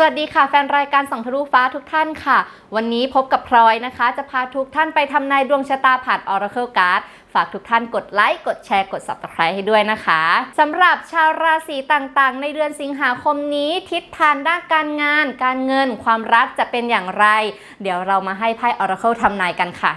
สวัสดีค่ะแฟนรายการส่องทะลุฟ้าทุกท่านค่ะ วันนี้พบกับพลอยนะคะ จะพาทุกท่านไปทำนายดวงชะตาผ่าน Oracle Card ฝากทุกท่านกดไลค์กดแชร์กด Subscribe ให้ด้วยนะคะสำหรับชาวราศีต่างๆ ในเดือนสิงหาคมนี้ ทิศทางด้านการงาน การเงิน ความรักจะเป็นอย่างไร เดี๋ยวเรามาให้ไพ่ Oracle ทำนายกันค่ะ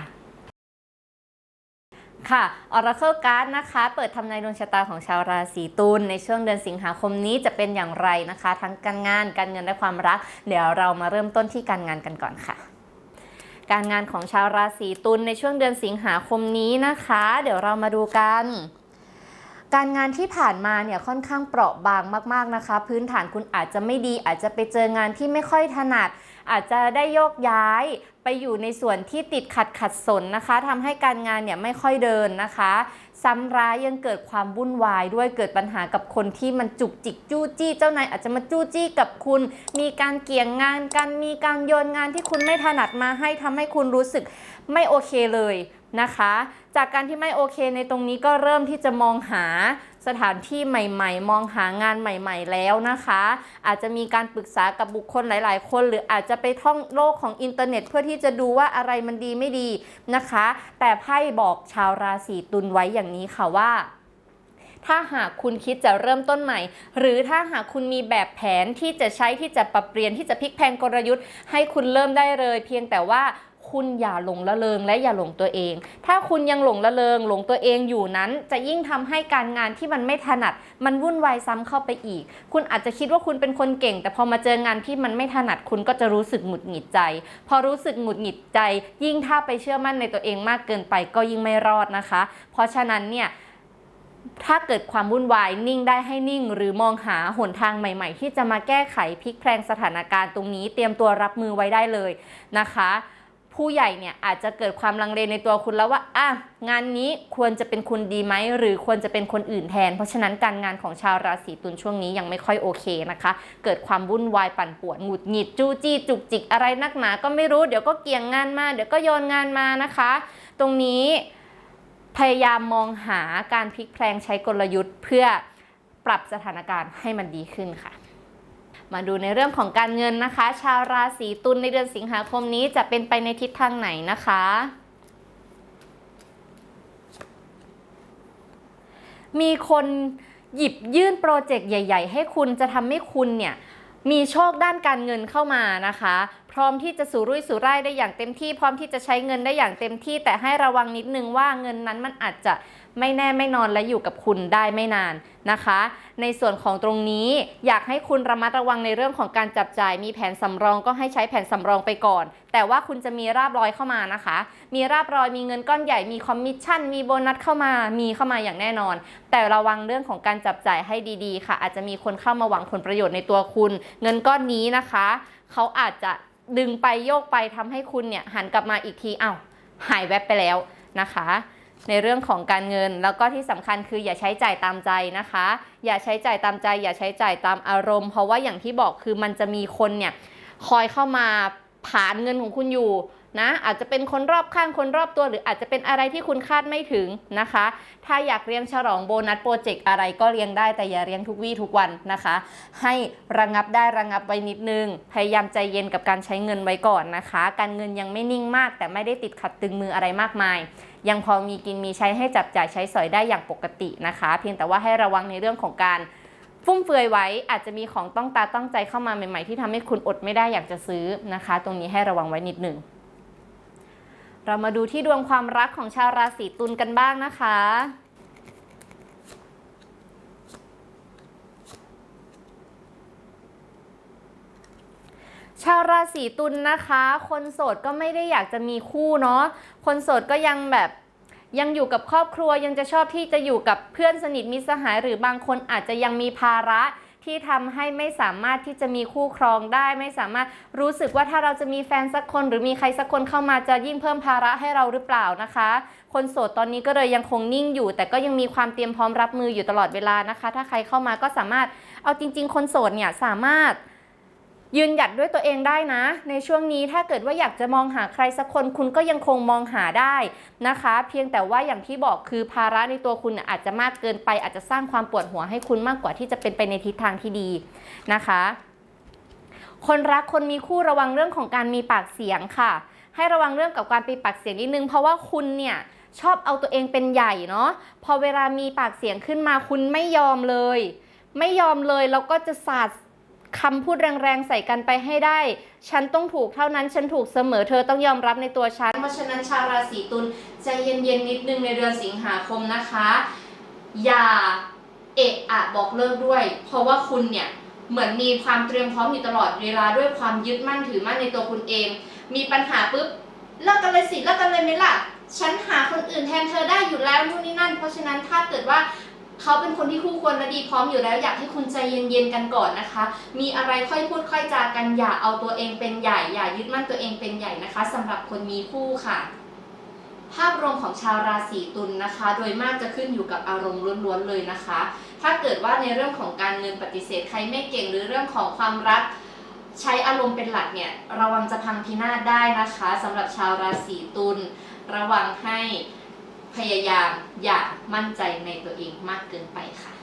ค่ะ Oracle Card นะคะ เปิดทำนายดวงชะตาของชาวราศีตุลในช่วงเดือนสิงหาคมนี้จะเป็นอย่างไรนะคะ ทั้งการงาน การเงินและความรัก เดี๋ยวเรามาเริ่มต้นที่การงานกันก่อนค่ะการงานของชาวราศีตุลในช่วงเดือนสิงหาคมนี้นะคะ เดี๋ยวเรามาดูกัน การงานที่ผ่านมาเนี่ยค่อนข้างเปราะบางมาก ๆนะคะ พื้นฐานคุณอาจจะไม่ดี อาจจะไปเจองานที่ไม่ค่อยถนัด อาจจะได้โยกย้าย ไปอยู่ในส่วนที่ติดขัดขัดสนนะคะทำให้การงานเนี่ยไม่ค่อยเดินนะคะ ซ้ำร้ายยังเกิดความวุ่นวายด้วยเกิดปัญหากับคนที่มันจุกจิกจู้จี้เจ้านายอาจจะมาจู้จี้กับคุณ มีการเกี่ยงงานกันมีการโยนงานที่คุณไม่ถนัดมาให้ทำให้คุณรู้สึกไม่โอเคเลยนะคะ จากการที่ไม่โอเคในตรงนี้ก็เริ่มที่จะมองหา สถานที่ใหม่ๆ มองหางานใหม่ ๆ แล้วนะคะ อาจจะมีการปรึกษากับบุคคลหลาย ๆ คน หรืออาจจะไปท่องโลกของอินเทอร์เน็ต เพื่อที่จะดูว่าอะไรมันดีไม่ดีนะคะ แต่ไพ่บอกชาวราศีตุลไว้อย่างนี้ค่ะว่าถ้าหากคุณคิดจะเริ่มต้นใหม่ หรือถ้าหากคุณมีแบบแผนที่จะใช้ที่จะปรับเปลี่ยนที่จะพลิกแพงกลยุทธ์ ให้คุณเริ่มได้เลย เพียงแต่ว่า คุณอย่าหลงละเลงและอย่าหลงตัวเอง ถ้าคุณยังหลงละเลงหลงตัวเองอยู่นั้น จะยิ่งทำให้การงานที่มันไม่ถนัด มันวุ่นวายซ้ำเข้าไปอีก คุณอาจจะคิดว่าคุณเป็นคนเก่ง แต่พอมาเจองานที่มันไม่ถนัดคุณก็จะรู้สึกหงุดหงิดใจ พอรู้สึกหงุดหงิดใจ ยิ่งถ้าไปเชื่อมั่นในตัวเองมากเกินไปก็ยิ่งไม่รอดนะคะ เพราะฉะนั้นเนี่ยถ้าเกิดความวุ่นวายนิ่งได้ให้นิ่ง หรือมองหาหนทางใหม่ ๆ ที่จะมาแก้ไขพลิกแพลงสถานการณ์ตรงนี้ เตรียมตัวรับมือไว้ได้เลยนะคะ ผู้ใหญ่เนี่ยอาจจะเกิดความลังเลในตัวคุณแล้วว่าอะงานนี้ควรจะเป็นคุณดีไหมหรือควรจะเป็นคนอื่นแทน เพราะฉะนั้นการงานของชาวราศีตุลช่วงนี้ยังไม่ค่อยโอเคนะคะ เกิดความวุ่นวายปั่นป่วนหงุดหงิดจู้จี้จุกจิกอะไรนักหนา ก็ไม่รู้เดี๋ยวก็เกี่ยงงานมา เดี๋ยวก็โยนงานมานะคะ ตรงนี้พยายามมองหาการพลิกแพลงใช้กลยุทธ์ เพื่อปรับสถานการณ์ให้มันดีขึ้นค่ะ มาดูในเรื่องของการเงินนะคะ ชาวราศีตุลในเดือนสิงหาคมนี้จะเป็นไปในทิศทางไหนนะคะมีคนหยิบยื่นโปรเจกต์ใหญ่ ๆ ให้คุณจะทำให้คุณเนี่ยมีโชคด้านการเงินเข้ามานะคะ พร้อมที่จะสู่รุ่ยสู่ร่ายได้อย่างเต็มที่ พร้อมที่จะใช้เงินได้อย่างเต็มที่ แต่ให้ระวังนิดนึงว่าเงินนั้นมันอาจจะไม่แน่ไม่นอนและอยู่กับคุณได้ไม่นานนะคะ ในส่วนของตรงนี้อยากให้คุณระมัดระวังในเรื่องของการจับจ่าย มีแผนสำรองก็ให้ใช้แผนสำรองไปก่อน แต่ว่าคุณจะมีราบรอยเข้ามานะคะ มีราบรอยมีเงินก้อนใหญ่มีคอมมิชชั่นมีโบนัสเข้ามามีเข้ามาอย่างแน่นอน แต่ระวังเรื่องของการจับจ่ายให้ดีๆ ค่ะ อาจจะมีคนเข้ามาหวังผลประโยชน์ในตัวคุณ เงินก้อนนี้นะคะเขาอาจจะดึงไปโยกไปทำให้คุณเนี่ยหันกลับมาอีกทีอ้าวหายแวบไปแล้วนะคะ ในเรื่องของการเงิน แล้วก็ที่สำคัญคืออย่าใช้จ่ายตามใจนะคะ อย่าใช้จ่ายตามใจ อย่าใช้จ่ายตามอารมณ์ เพราะว่าอย่างที่บอกคือมันจะมีคนเนี่ยคอยเข้ามาผ่านเงินของคุณอยู่นะอาจจะเป็นคนรอบข้างคนรอบตัว หรืออาจจะเป็นอะไรที่คุณคาดไม่ถึงนะคะ ถ้าอยากเรียงฉลองโบนัสโปรเจกต์อะไรก็เรียงได้แต่อย่าเรียงทุกวี่ทุกวันนะคะ ให้ระงับได้ระงับไว้นิดนึง พยายามใจเย็นกับการใช้เงินไว้ก่อนนะคะ การเงินยังไม่นิ่งมาก แต่ไม่ได้ติดขัดตึงมืออะไรมากมาย ยังพอมีกินมีใช้ให้จับจ่ายใช้สอยได้อย่างปกตินะคะ เพียงแต่ว่าให้ระวังในเรื่องของการฟุ่มเฟือยไว้อาจจะมีของต้องตาต้องใจเข้ามาใหม่ๆ ที่ทำให้คุณอดไม่ได้อยากจะซื้อนะคะ ตรงนี้ให้ระวังไว้นิดหนึ่งเรามาดูที่ดวงความรักของชาวราศีตุลกันบ้างนะคะาวราศีตุลนะคะ คนโสดก็ไม่ได้อยากจะมีคู่เนาะคนโสดก็ยังแบบยังอยู่กับครอบครัวยังจะชอบที่จะอยู่กับเพื่อนสนิทมิตรสหาย หรือบางคนอาจจะยังมีภาระที่ทำให้ไม่สามารถที่จะมีคู่ครองได้ ไม่สามารถรู้สึกว่าถ้าเราจะมีแฟนสักคน หรือมีใครสักคนเข้ามาจะยิ่งเพิ่มภาระให้เราหรือเปล่านะคะ คนโสดตอนนี้ก็เลยยังคงนิ่งอยู่ แต่ก็ยังมีความเตรียมพร้อมรับมืออยู่ตลอดเวลานะคะ ถ้าใครเข้ามาก็สามารถเอาจริง ๆ คนโสดเนี่ยสามารถ ยืนหยัดด้วยตัวเองได้นะ ในช่วงนี้ถ้าเกิดว่าอยากจะมองหาใครสักคนคุณก็ยังคงมองหาได้นะคะ เพียงแต่ว่าอย่างที่บอกคือภาระในตัวคุณอาจจะมากเกินไป อาจจะสร้างความปวดหัวให้คุณมากกว่าที่จะเป็นไปในทิศทางที่ดีนะคะ คนรักคนมีคู่ระวังเรื่องของการมีปากเสียงค่ะ ให้ระวังเรื่องกับการมีปากเสียงนิดนึงเพราะว่าคุณเนี่ยชอบเอาตัวเองเป็นใหญ่เนาะพอเวลามีปากเสียงขึ้นมาคุณไม่ยอมเลย ไม่ยอมเลยแล้วก็จะสาด คำพูดแรงๆใส่กันไปให้ได้ ฉันต้องถูกเท่านั้น ฉันถูกเสมอ เธอต้องยอมรับในตัวฉัน เพราะฉะนั้นชาวราศีตุลใจเย็นๆนิดนึงในเดือนสิงหาคมนะคะ อย่าเอะอะบอกเลิกด้วย เพราะว่าคุณเนี่ยเหมือนมีความเตรียมพร้อมอยู่ตลอดเวลาด้วยความยึดมั่นถือมั่นในตัวคุณเอง มีปัญหาปุ๊บเลิกกันเลยสิเลิกกันเลยไหมล่ะ ฉันหาคนอื่นแทนเธอได้อยู่แล้วนู่นนี่นั่น เพราะฉะนั้นถ้าเกิดว่า เขาเป็นคนที่คู่ควรและดีพร้อมอยู่แล้วอยากให้คุณใจเย็นๆกันก่อนนะคะ มีอะไรค่อยพูดค่อยจากันอย่าเอาตัวเองเป็นใหญ่อย่ายึดมั่นตัวเองเป็นใหญ่นะคะสำหรับคนมีคู่ค่ะภาพรวมของชาวราศีตุลนะคะ โดยมากจะขึ้นอยู่กับอารมณ์ล้วนๆเลยนะคะ ถ้าเกิดว่าในเรื่องของการเงินปฏิเสธใครไม่เก่งหรือเรื่องของความรัก ใช้อารมณ์เป็นหลักเนี่ยระวังจะพังพินาศได้นะคะสำหรับชาวราศีตุลระวังให้ พยายามอย่ามั่นใจในตัวเองมากเกินไปค่ะ